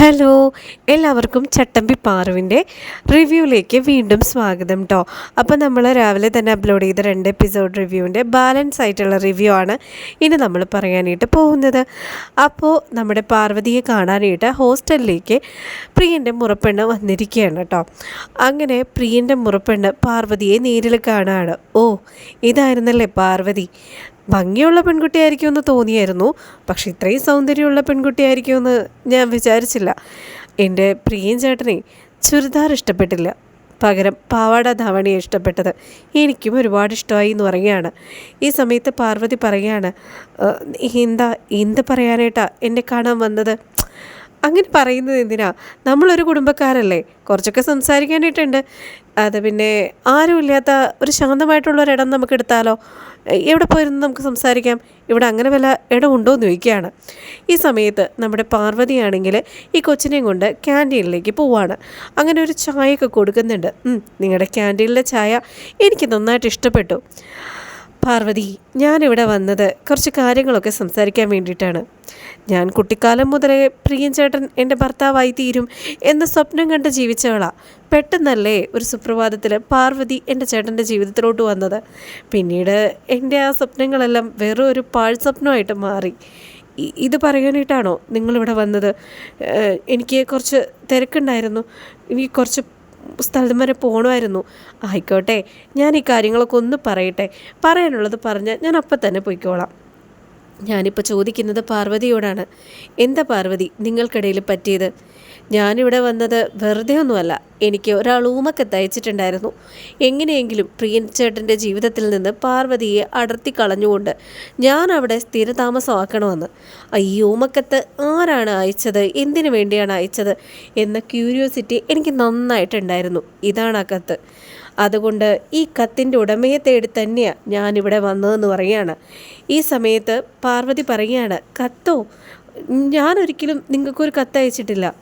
Hello എല്ലാവർക്കും ചട്ടമ്പി പാറുവിന്റെ റിവ്യൂവിലേക്ക് വീണ്ടും സ്വാഗതം കേട്ടോ അപ്പോൾ നമ്മൾ രാവിലെ തന്നെ അപ്ലോഡ് ചെയ്ത രണ്ട് എപ്പിസോഡ് റിവ്യൂവിന്റെ ബാലൻസ് ആയിട്ടുള്ള റിവ്യൂ ആണ് ഇനി നമ്മൾ പറയാനായിട്ട് പോകുന്നത്. അപ്പോൾ നമ്മുടെ പാർവതിയെ കാണാനായിട്ട് ഹോസ്റ്റലിലേക്ക് പ്രിയന്റെ മുറപ്പെണ്ണ് വന്നിരിക്കുകയാണ് കേട്ടോ അങ്ങനെ പ്രിയന്റെ മുറപ്പെണ്ണ് പാർവതിയെ നേരിൽ കാണാണ് ഓ ഇതായിരുന്നല്ലേ പാർവതി? ഭംഗിയുള്ള പെൺകുട്ടിയായിരിക്കുമെന്ന് തോന്നിയായിരുന്നു. പക്ഷെ ഇത്രയും സൗന്ദര്യമുള്ള പെൺകുട്ടിയായിരിക്കും എന്ന് ഞാൻ വിചാരിച്ചില്ല. എന്റെ പ്രിയൻ ചേട്ടനെ ചുരിദാർ ഇഷ്ടപ്പെട്ടില്ല. പകരം പാവാട ധാവണിയെ ഇഷ്ടപ്പെട്ടത്. എനിക്കും ഒരുപാട് ഇഷ്ടമായി എന്ന് പറയുകയാണ്. ഈ സമയത്ത് പാർവതി പറയുകയാണ് "ഏഹ്, എന്താ എന്ത് പറയാനായിട്ടാ എന്നെ കാണാൻ വന്നത്? അങ്ങനെ പറയുന്നത് എന്തിനാ? നമ്മളൊരു കുടുംബക്കാരല്ലേ. കുറച്ചൊക്കെ സംസാരിക്കാനായിട്ടുണ്ട്. അത് പിന്നെ ആരുമില്ലാത്ത ഒരു ശാന്തമായിട്ടുള്ള ഒരിടം നമുക്ക് എടുത്താലോ എവിടെ പോയിരുന്നു നമുക്ക് സംസാരിക്കാം? ഇവിടെ അങ്ങനെ വല്ല ഇടം ഉണ്ടോ എന്ന് ചോദിക്കുകയാണ്. ഈ സമയത്ത് നമ്മുടെ പാർവതിയാണെങ്കിൽ ഈ കൊച്ചിനെയും കൊണ്ട് ക്യാന്റീനിലേക്ക് പോവാണ്. അങ്ങനെ ഒരു ചായയൊക്കെ കൊടുക്കുന്നുണ്ട്. നിങ്ങളുടെ ക്യാന്റീനിലെ ചായ എനിക്ക് നന്നായിട്ട് ഇഷ്ടപ്പെട്ടു. പാർവതി ഞാനിവിടെ വന്നത് കുറച്ച് കാര്യങ്ങളൊക്കെ സംസാരിക്കാൻ വേണ്ടിയിട്ടാണ്. ഞാൻ കുട്ടിക്കാലം മുതലേ പ്രിയൻ ചേട്ടൻ എന്റെ ഭർത്താവായി തീരും എന്ന സ്വപ്നം കണ്ട് ജീവിച്ചവളാ. പെട്ടെന്നല്ലേ ഒരു സുപ്രഭാതത്തിൽ പാർവതി എന്റെ ചേട്ടന്റെ ജീവിതത്തിലോട്ട് വന്നത്. പിന്നീട് എന്റെ ആ സ്വപ്നങ്ങളെല്ലാം വെറും ഒരു പാൾ സ്വപ്നമായിട്ട് മാറി. ഇത് പറയാനായിട്ടാണോ നിങ്ങളിവിടെ വന്നത്? എനിക്ക് കുറച്ച് തിരക്കുണ്ടായിരുന്നു. എനിക്ക് കുറച്ച് സ്ഥലം വരെ പോകണമായിരുന്നു ആയിക്കോട്ടെ ഞാൻ ഈ കാര്യങ്ങളൊക്കെ ഒന്ന് പറയട്ടെ. പറയാനുള്ളത് പറഞ്ഞാൽ ഞാൻ അപ്പം തന്നെ പോയിക്കോളാം. ഞാനിപ്പോൾ ചോദിക്കുന്നത് പാർവതിയോടാണ്. എന്താ പാർവതി നിങ്ങൾക്കിടയിൽ പറ്റിയത്? ഞാനിവിടെ വന്നത് വെറുതെ ഒന്നുമല്ല. എനിക്ക് ഒരാൾ ഊമക്കത്ത് അയച്ചിട്ടുണ്ടായിരുന്നു എങ്ങനെയെങ്കിലും പ്രിയൻ ചേട്ടന്റെ ജീവിതത്തിൽ നിന്ന് പാർവതിയെ അടർത്തി കളഞ്ഞുകൊണ്ട് ഞാൻ അവിടെ സ്ഥിരതാമസമാക്കണമെന്ന്. ഈ ഊമക്കത്ത് ആരാണ് അയച്ചത്? എന്തിനു വേണ്ടിയാണ് അയച്ചത്? എന്ന ക്യൂരിയോസിറ്റി എനിക്ക് നന്നായിട്ടുണ്ടായിരുന്നു. ഇതാണ് ആ കത്ത്. അതുകൊണ്ട് ഈ കത്തിന്റെ ഉടമയെ തേടി തന്നെയാണ് ഞാനിവിടെ വന്നതെന്ന് പറയുകയാണ്. ഈ സമയത്ത് പാർവതി പറയുകയാണ് കത്തോ? ഞാനൊരിക്കലും നിങ്ങൾക്കൊരു കത്ത് അയച്ചിട്ടില്ല.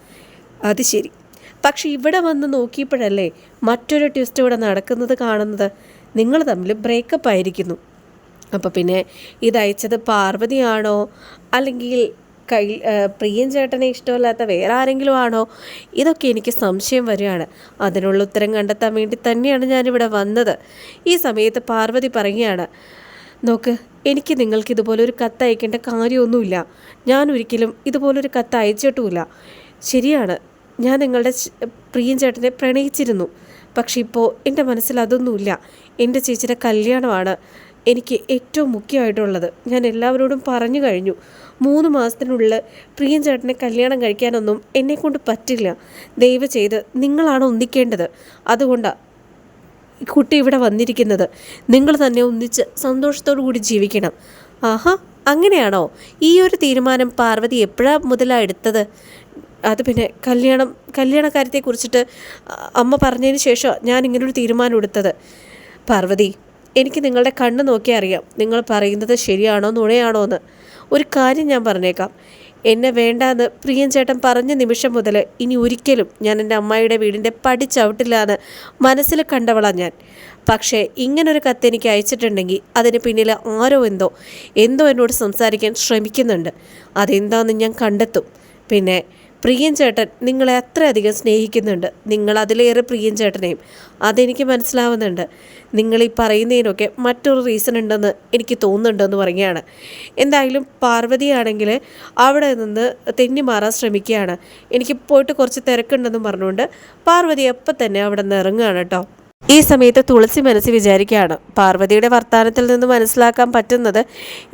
അത് ശരി. പക്ഷെ ഇവിടെ വന്ന് നോക്കിയപ്പോഴല്ലേ മറ്റൊരു ട്വിസ്റ്റ് ഇവിടെ നടക്കുന്നത് കാണുന്നത്? നിങ്ങൾ തമ്മിൽ ബ്രേക്കപ്പ് ആയിരിക്കുന്നു. അപ്പോൾ പിന്നെ ഇതയച്ചത് പാർവതിയാണോ? അല്ലെങ്കിൽ കൈ ആ, പ്രിയൻ ചേട്ടനെ ഇഷ്ടമല്ലാത്ത വേറെ ആരെങ്കിലും ആണോ? ഇതൊക്കെ എനിക്ക് സംശയം വരികയാണ്. അതിനുള്ള ഉത്തരം കണ്ടെത്താൻ വേണ്ടി തന്നെയാണ് ഞാനിവിടെ വന്നത്. ഈ സമയത്ത് പാർവതി പറയുകയാണ് നോക്ക് എനിക്ക് നിങ്ങൾക്ക് ഇതുപോലൊരു കത്ത് അയക്കേണ്ട കാര്യമൊന്നുമില്ല. ഞാൻ ഒരിക്കലും ഇതുപോലൊരു കത്ത് അയച്ചിട്ടുമില്ല. ശരിയാണ് ഞാൻ നിങ്ങളുടെ പ്രിയൻ ചേട്ടനെ പ്രണയിച്ചിരുന്നു. പക്ഷേ ഇപ്പോൾ എന്റെ മനസ്സിൽ അതൊന്നുമില്ല. എന്റെ ചേച്ചിയുടെ കല്യാണമാണ്. എനിക്ക് ഏറ്റവും മുഖ്യമായിട്ടുള്ളത്. ഞാൻ എല്ലാവരോടും പറഞ്ഞു കഴിഞ്ഞു. മൂന്ന് മാസത്തിനുള്ളിൽ പ്രിയൻ ചേട്ടനെ കല്യാണം കഴിക്കാനൊന്നും എന്നെക്കൊണ്ട് പറ്റില്ല. ദയവ് ചെയ്ത് നിങ്ങളാണ് ഒന്നിക്കേണ്ടത്. അതുകൊണ്ടാണ് കുട്ടി ഇവിടെ വന്നിരിക്കുന്നത്. നിങ്ങൾ തന്നെ ഒന്നിച്ച് സന്തോഷത്തോടു കൂടി ജീവിക്കണം. ആഹാ അങ്ങനെയാണോ? ഈ ഒരു തീരുമാനം പാർവതി എപ്പോഴാണ് മുതലാണ് എടുത്തത്? അത് പിന്നെ കല്യാണം കല്യാണ കാര്യത്തെക്കുറിച്ചിട്ട് അമ്മ പറഞ്ഞതിന് ശേഷം ഞാൻ ഇങ്ങനൊരു തീരുമാനം എടുത്തത്. പാർവതി എനിക്ക് നിങ്ങളുടെ കണ്ണ് നോക്കി അറിയാം. നിങ്ങൾ പറയുന്നത് ശരിയാണോ നുണയാണോ എന്ന്. ഒരു കാര്യം ഞാൻ പറഞ്ഞേക്കാം. എന്നെ വേണ്ടാന്ന് പ്രിയൻ ചേട്ടൻ പറഞ്ഞ നിമിഷം മുതൽ ഇനി ഒരിക്കലും ഞാൻ എന്റെ അമ്മായിയുടെ വീടിന്റെ പടി ചവിട്ടില്ല മനസ്സിൽ കണ്ടവളാ ഞാൻ. പക്ഷേ ഇങ്ങനൊരു കത്ത് എനിക്ക് അയച്ചിട്ടുണ്ടെങ്കിൽ അതിന് പിന്നിൽ ആരോ എന്തോ എന്തോ എന്നോട് സംസാരിക്കാൻ ശ്രമിക്കുന്നുണ്ട്. അതെന്താണെന്ന് ഞാൻ കണ്ടെത്തും. പിന്നെ പ്രിയൻ ചേട്ടൻ നിങ്ങളെ അത്രയധികം സ്നേഹിക്കുന്നുണ്ട്. നിങ്ങൾ അതിലേറെ പ്രിയൻ ചേട്ടനെയും അതെനിക്ക് മനസ്സിലാവുന്നുണ്ട്. നിങ്ങൾ ഈ പറയുന്നതിനൊക്കെ മറ്റൊരു റീസൺ ഉണ്ടെന്ന് എനിക്ക് തോന്നുന്നുണ്ടെന്ന് പറയുകയാണ്. എന്തായാലും പാർവതിയാണെങ്കിൽ അവിടെ നിന്ന് തെന്നി മാറാൻ ശ്രമിക്കുകയാണ്. എനിക്ക് പോയിട്ട് കുറച്ച് തിരക്കുണ്ടെന്നും പറഞ്ഞുകൊണ്ട് പാർവതി അപ്പം തന്നെ അവിടെ നിന്ന് ഇറങ്ങുകയാണ് കേട്ടോ. ഈ സമയത്ത് തുളസി മനസ്സ് വിചാരിക്കുകയാണ്. പാർവതിയുടെ വർത്തമാനത്തിൽ നിന്ന് മനസ്സിലാക്കാൻ പറ്റുന്നത്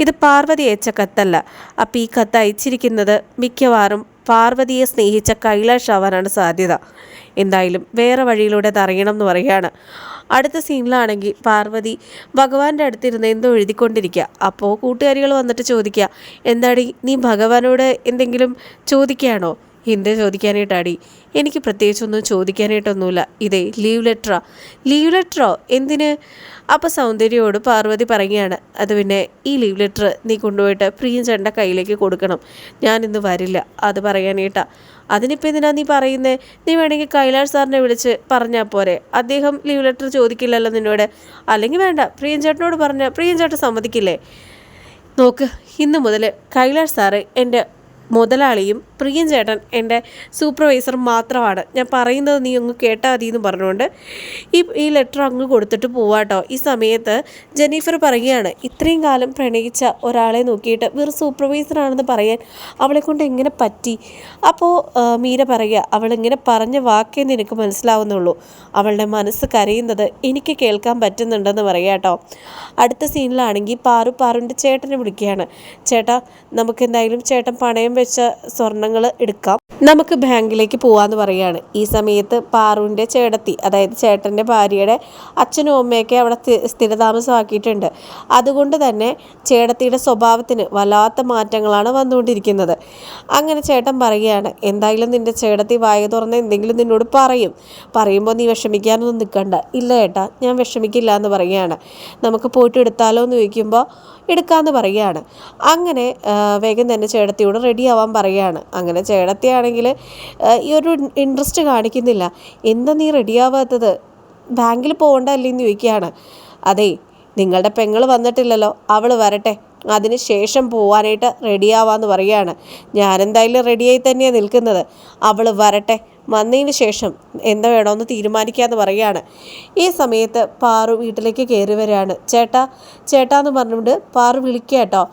ഇത് പാർവതി അയച്ച കത്തല്ല. അപ്പം ഈ കത്ത് അയച്ചിരിക്കുന്നത് മിക്കവാറും പാർവതിയെ സ്നേഹിച്ച കൈലാഷ് ആവാനാണ് സാധ്യത. എന്തായാലും വേറെ വഴിയിലൂടെ അതറിയണം എന്ന് പറയുകയാണ്. അടുത്ത സീനിലാണെങ്കിൽ പാർവതി ഭഗവാന്റെ അടുത്തിരുന്ന് എന്തോ എഴുതിക്കൊണ്ടിരിക്കുക. അപ്പോൾ കൂട്ടുകാരികൾ വന്നിട്ട് ചോദിക്കുക എന്താടി നീ ഭഗവാനോട് എന്തെങ്കിലും ചോദിക്കുകയാണോ? എന്ത് ചോദിക്കാനായിട്ടാടി. എനിക്ക് പ്രത്യേകിച്ചൊന്നും ചോദിക്കാനായിട്ടൊന്നുമില്ല. ഇതേ ലീവ് ലെറ്ററോ. ലീവ് ലെറ്ററോ? എന്തിന്? അപ്പോൾ സൗന്ദര്യയോട് പാർവതി പറയുകയാണ്. അത് പിന്നെ ഈ ലീവ് ലെറ്റർ നീ കൊണ്ടുപോയിട്ട് പ്രിയൻ ചേട്ടന്റെ കയ്യിലേക്ക് കൊടുക്കണം. ഞാൻ ഇന്ന് വരില്ല. അത് പറയാനായിട്ടാ. അതിനിപ്പോൾ എന്തിനാ നീ പറയുന്നേ? നീ വേണമെങ്കിൽ കൈലാഷ് സാറിനെ വിളിച്ച് പറഞ്ഞാൽ പോരെ. അദ്ദേഹം ലീവ് ലെറ്റർ ചോദിക്കില്ലല്ലോ നിന്നോട്. അല്ലെങ്കിൽ വേണ്ട. പ്രിയൻ ചേട്ടനോട് പറഞ്ഞാൽ പ്രിയൻ ചേട്ടൻ സമ്മതിക്കില്ലേ? നോക്ക് ഇന്ന് മുതൽ കൈലാഷ് സാറ് എന്റെ മുതലാളിയും പ്രിയൻ ചേട്ടൻ എന്റെ സൂപ്പർവൈസർ മാത്രമാണ്. ഞാൻ പറയുന്നത് നീ അങ്ങ് കേട്ടാൽ മതി എന്ന് പറഞ്ഞുകൊണ്ട് ഈ ഈ ലെറ്റർ അങ്ങ് കൊടുത്തിട്ട് പോവാട്ടോ ഈ സമയത്ത് ജെന്നിഫർ പറയുകയാണ് ഇത്രയും കാലം പ്രണയിച്ച ഒരാളെ നോക്കിയിട്ട് വെറും സൂപ്പർവൈസറാണെന്ന് പറയാൻ അവളെ കൊണ്ട് എങ്ങനെ പറ്റി? അപ്പോൾ മീര പറയുക അവളിങ്ങനെ പറഞ്ഞ വാക്കേ നിനക്ക് മനസ്സിലാവുന്നുള്ളൂ. അവളുടെ മനസ്സ് കരയുന്നത് എനിക്ക് കേൾക്കാൻ പറ്റുന്നുണ്ടെന്ന് പറയാട്ടോ അടുത്ത സീനിലാണെങ്കിൽ പാറു പാറുവിന്റെ ചേട്ടനെ വിളിക്കുകയാണ്. ചേട്ടാ നമുക്ക് എന്തായാലും ചേട്ടൻ പണയം വെച്ച സ്വർണങ്ങൾ എടുക്കാം. നമുക്ക് ബാങ്കിലേക്ക് പോവാന്ന് പറയാണ്. ഈ സമയത്ത് പാറുവിന്റെ ചേടത്തി അതായത് ചേട്ടന്റെ ഭാര്യയുടെ അച്ഛനും അമ്മയൊക്കെ അവിടെ സ്ഥി- സ്ഥിരതാമസമാക്കിയിട്ടുണ്ട്. അതുകൊണ്ട് തന്നെ ചേടത്തിയുടെ സ്വഭാവത്തിന് വല്ലാത്ത മാറ്റങ്ങളാണ് വന്നുകൊണ്ടിരിക്കുന്നത്. അങ്ങനെ ചേട്ടൻ പറയുകയാണ് എന്തായാലും നിന്റെ ചേടത്തി വായ തുറന്ന് എന്തെങ്കിലും നിന്നോട് പറയും. പറയുമ്പോൾ നീ വിഷമിക്കാനൊന്നും നിൽക്കണ്ട. ഇല്ല ചേട്ടാ ഞാൻ വിഷമിക്കില്ല എന്ന് പറയുകയാണ്. നമുക്ക് പോയിട്ട് എടുത്താലോ എന്ന് ചോദിക്കുമ്പോൾ എടുക്കാമെന്ന് പറയുകയാണ്. അങ്ങനെ വേഗം തന്നെ ചേടത്തിയോട് റെഡി ആവാൻ പറയുകയാണ്. അങ്ങനെ ചേടത്തിയാണെങ്കിൽ ഈ ഒരു ഇൻട്രസ്റ്റ് കാണിക്കുന്നില്ല. എന്താ നീ റെഡി ആവാത്തത്? ബാങ്കിൽ പോകണ്ടല്ലേ അല്ലേന്ന് ചോദിക്കുകയാണ്. അതെ നിങ്ങളുടെ പെങ്ങൾ വന്നിട്ടില്ലല്ലോ. അവൾ വരട്ടെ. അതിന് ശേഷം പോവാനായിട്ട് റെഡിയാവാന്ന് പറയുകയാണ്. ഞാനെന്തായാലും റെഡിയായി തന്നെയാണ് നിൽക്കുന്നത്. അവൾ വരട്ടെ. വന്നതിന് ശേഷം എന്താ വേണോ വേണമെന്ന് തീരുമാനിക്കാമെന്ന് പറയുകയാണ്. ഈ സമയത്ത് പാറു വീട്ടിലേക്ക് കയറി വരികയാണ്. ചേട്ടാ ചേട്ടാ എന്ന് പറഞ്ഞുകൊണ്ട് പാറു വിളിക്കുക കേട്ടോ.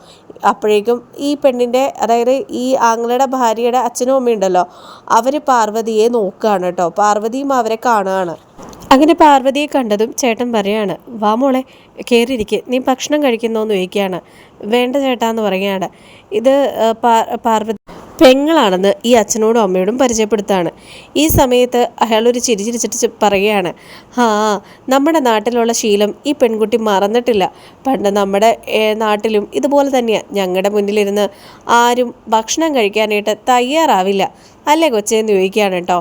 അപ്പോഴേക്കും ഈ പെണ്ണിന്റെ അതായത് ഈ ആങ്ങളുടെ ഭാര്യയുടെ അച്ഛനും അമ്മയുണ്ടല്ലോ. അവർ പാർവതിയെ നോക്കുകയാണ് കേട്ടോ. പാർവതിയും അവരെ കാണുകയാണ്. അങ്ങനെ പാർവതിയെ കണ്ടതും ചേട്ടൻ പറയാണ് വാ മോളെ കയറിയിരിക്കെ നീ ഭക്ഷണം കഴിക്കുന്നോന്ന് ചോദിക്കുകയാണ്. വേണ്ട ചേട്ടാ എന്ന് പറയുകയാണ്. ഇത് പാർവതി പെങ്ങളാണെന്ന് ഈ അച്ഛനോടും അമ്മയോടും പരിചയപ്പെടുത്താണ്. ഈ സമയത്ത് അയാളൊരു ചിരി ചിരിച്ചിട്ട് പറയുകയാണ് ആ നമ്മുടെ നാട്ടിലുള്ള ശീലം ഈ പെൺകുട്ടി മറന്നിട്ടില്ല. പണ്ട് നമ്മുടെ നാട്ടിലും ഇതുപോലെ തന്നെയാണ് ഞങ്ങളുടെ മുന്നിലിരുന്ന് ആരും ഭക്ഷണം കഴിക്കാനായിട്ട് തയ്യാറാവില്ല. അല്ലേ കൊച്ചേന്ന് ചോദിക്കുകയാണ് കേട്ടോ.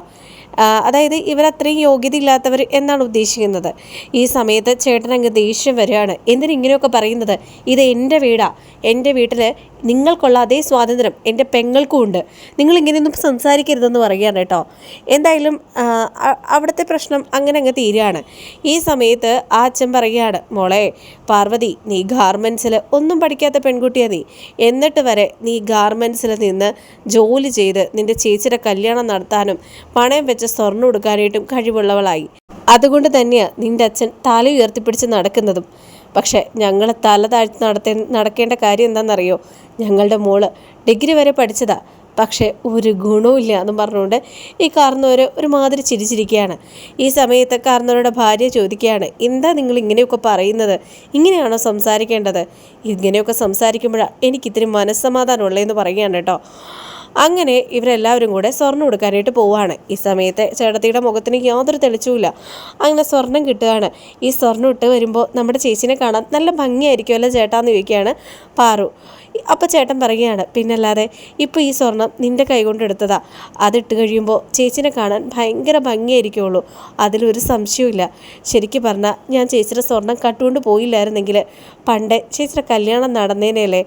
അതായത് ഇവരത്രയും യോഗ്യത ഇല്ലാത്തവർ എന്നാണ് ഉദ്ദേശിക്കുന്നത്. ഈ സമയത്ത് ചേട്ടൻ അങ്ങ് ദേഷ്യം വരികയാണ്. എന്തിനിങ്ങനെയൊക്കെ പറയുന്നത്? ഇത് എന്റെ വീടാ. എന്റെ വീട്ടിൽ നിങ്ങൾക്കുള്ള അതേ സ്വാതന്ത്ര്യം എന്റെ പെങ്ങൾക്കും ഉണ്ട്. നിങ്ങൾ ഇങ്ങനെയൊന്നും സംസാരിക്കരുതെന്ന് പറയുകയാണ് കേട്ടോ. എന്തായാലും അവിടുത്തെ പ്രശ്നം അങ്ങനെ അങ്ങ് തീരുകയാണ്. ഈ സമയത്ത് ആ അച്ഛൻ പറയുകയാണ് മോളെ പാർവതി നീ ഗാർമെൻസിൽ ഒന്നും പഠിക്കാത്ത പെൺകുട്ടിയാണ് നീ. എന്നിട്ട് വരെ നീ ഗാർമെൻസിൽ നിന്ന് ജോലി ചെയ്ത് നിന്റെ ചേച്ചിയുടെ കല്യാണം നടത്താനും പണയം വെച്ച് സ്വർണം കൊടുക്കാനായിട്ടും കഴിവുള്ളവളായി. അതുകൊണ്ട് തന്നെയാണ് നിന്റെ അച്ഛൻ തല ഉയർത്തിപ്പിടിച്ച് നടക്കുന്നതും. പക്ഷേ ഞങ്ങൾ തല താഴ്ത്തി നടത്തേ നടക്കേണ്ട കാര്യം എന്താണെന്നറിയോ? ഞങ്ങളുടെ മോൾ ഡിഗ്രി വരെ പഠിച്ചതാ. പക്ഷേ ഒരു ഗുണവുമില്ല എന്നും പറഞ്ഞുകൊണ്ട് ഈ കാർന്നവർ ഒരുമാതിരി ചിരിച്ചിരിക്കുകയാണ്. ഈ സമയത്ത് കാർന്നവരുടെ ഭാര്യ ചോദിക്കുകയാണ് എന്താ നിങ്ങൾ ഇങ്ങനെയൊക്കെ പറയുന്നത്? ഇങ്ങനെയാണോ സംസാരിക്കേണ്ടത്? ഇങ്ങനെയൊക്കെ സംസാരിക്കുമ്പോഴാണ് എനിക്കിത്തിരി മനസ്സമാധാനമുള്ളതെന്ന് പറയുകയാണ് കേട്ടോ. അങ്ങനെ ഇവരെല്ലാവരും കൂടെ സ്വർണം കൊടുക്കാനായിട്ട് പോവാണ്. ഈ സമയത്ത് ചേട്ടത്തിയുടെ മുഖത്തിന് യാതൊരു തെളിച്ചുമില്ല അങ്ങനെ സ്വർണം കിട്ടുകയാണ്. ഈ സ്വർണം ഇട്ട് വരുമ്പോൾ നമ്മുടെ ചേച്ചിനെ കാണാൻ നല്ല ഭംഗിയായിരിക്കുമല്ലോ ചേട്ടാന്ന് ചോദിക്കുകയാണ് പാറു. അപ്പോൾ ചേട്ടൻ പറയുകയാണ് പിന്നല്ലാതെ ഇപ്പോൾ ഈ സ്വർണം നിന്റെ കൈകൊണ്ട് എടുത്തതാ. അതിട്ട് കഴിയുമ്പോൾ ചേച്ചിനെ കാണാൻ ഭയങ്കര ഭംഗിയായിരിക്കുള്ളൂ അതിലൊരു സംശയവുമില്ല. ശരിക്കും പറഞ്ഞാൽ ഞാൻ ചേച്ചിയുടെ സ്വർണം കട്ടുകൊണ്ട് പോയില്ലായിരുന്നെങ്കിൽ പണ്ടേ ചേച്ചിയുടെ കല്യാണം നടന്നേനല്ലേ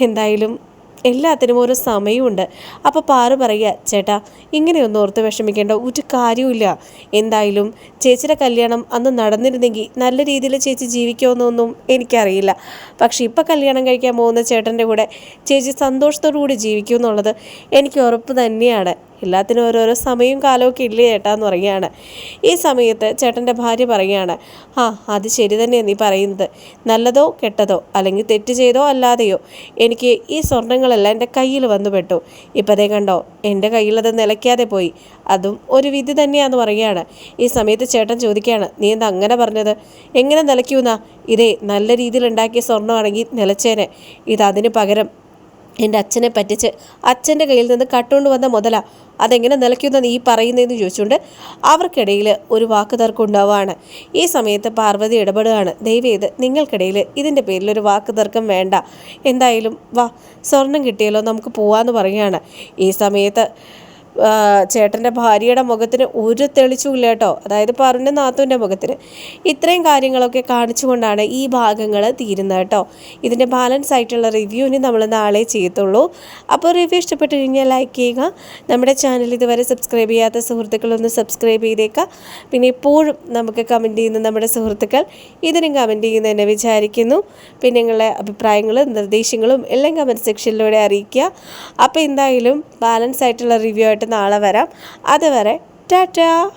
എന്തായാലും എല്ലാത്തിനും ഒരു സമയമുണ്ട്. അപ്പോൾ പാറു പറയുക ചേട്ടാ ഇങ്ങനെയൊന്നും ഓർത്ത് വിഷമിക്കേണ്ട ഒരു കാര്യമില്ല എന്തായാലും ചേച്ചിയുടെ കല്യാണം അന്ന് നടന്നിരുന്നെങ്കിൽ നല്ല രീതിയിൽ ചേച്ചി ജീവിക്കുമെന്നൊന്നും എനിക്കറിയില്ല. പക്ഷേ ഇപ്പോൾ കല്യാണം കഴിക്കാൻ പോകുന്ന ചേട്ടന്റെ കൂടെ ചേച്ചി സന്തോഷത്തോടു കൂടി ജീവിക്കുമെന്നുള്ളത് എനിക്ക് ഉറപ്പ് തന്നെയാണ്. എല്ലാത്തിനും ഓരോരോ സമയവും കാലമൊക്കെ ഇല്ലേ ചേട്ടാ എന്ന് പറയുകയാണ്. ഈ സമയത്ത് ചേട്ടന്റെ ഭാര്യ പറയുകയാണ് ആ അത് ശരി തന്നെയാണ് നീ പറയുന്നത്. നല്ലതോ കെട്ടതോ? അല്ലെങ്കിൽ തെറ്റ് ചെയ്തോ അല്ലാതെയോ? എനിക്ക് ഈ സ്വർണങ്ങളെല്ലാം എന്റെ കയ്യിൽ വന്നു പെട്ടു. ഇപ്പതേ കണ്ടോ എന്റെ കയ്യിലത് നിലയ്ക്കാതെ പോയി. അതും ഒരു വിധി തന്നെയാന്ന് പറയുകയാണ്. ഈ സമയത്ത് ചേട്ടൻ ചോദിക്കുകയാണ് നീ എന്താ അങ്ങനെ പറഞ്ഞത്? എങ്ങനെ നിലയ്ക്കൂന്നാ? ഇതേ നല്ല രീതിയിൽ ഉണ്ടാക്കിയ സ്വർണമാണെങ്കിൽ നിലച്ചേനെ. ഇത് പകരം എന്റെ അച്ഛനെ പറ്റിച്ച് അച്ഛന്റെ കയ്യിൽ നിന്ന് കട്ടുകൊണ്ട് വന്ന മുതല അതെങ്ങനെ നിലയ്ക്കുന്ന നീ പറയുന്നതെന്ന് ചോദിച്ചുകൊണ്ട് അവർക്കിടയിൽ ഒരു വാക്ക് തർക്കം ഉണ്ടാവുകയാണ് ഈ സമയത്ത് പാർവതി ഇടപെടുകയാണ്. ദയവേത് നിങ്ങൾക്കിടയിൽ ഇതിന്റെ പേരിൽ ഒരു വാക്ക് തർക്കം വേണ്ട. എന്തായാലും വാ സ്വർണം കിട്ടിയല്ലോ നമുക്ക് പോവാന്ന് പറയുകയാണ്. ഈ സമയത്ത് ചേട്ടന്റെ ഭാര്യയുടെ മുഖത്തിന് ഒരു തെളിച്ചുമില്ല കേട്ടോ. അതായത് പറഞ്ഞ നാത്തുവിന്റെ മുഖത്തിന്. ഇത്രയും കാര്യങ്ങളൊക്കെ കാണിച്ചുകൊണ്ടാണ് ഈ ഭാഗങ്ങൾ തീരുന്നത് കേട്ടോ. ഇതിന്റെ ബാലൻസ് ആയിട്ടുള്ള റിവ്യൂ ഇനി നമ്മൾ നാളെ ചെയ്യത്തുള്ളൂ. അപ്പോൾ റിവ്യൂ ഇഷ്ടപ്പെട്ട് കഴിഞ്ഞാൽ ലൈക്ക് ചെയ്യുക. നമ്മുടെ ചാനൽ ഇതുവരെ സബ്സ്ക്രൈബ് ചെയ്യാത്ത സുഹൃത്തുക്കളൊന്ന് സബ്സ്ക്രൈബ് ചെയ്തേക്കുക പിന്നെ എപ്പോഴും നമുക്ക് കമന്റ് ചെയ്യുന്ന നമ്മുടെ സുഹൃത്തുക്കൾ ഇതിനും കമന്റ് ചെയ്യുന്നതെന്ന് വിചാരിക്കുന്നു. പിന്നെ നിങ്ങളുടെ അഭിപ്രായങ്ങളും നിർദ്ദേശങ്ങളും എല്ലാം കമന്റ് സെക്ഷനിലൂടെ അറിയിക്കുക. അപ്പോൾ എന്തായാലും ബാലൻസ് ആയിട്ടുള്ള റിവ്യൂ ആയിട്ട് നാളെ വരാം. അതുവരെ ടാറ്റാ.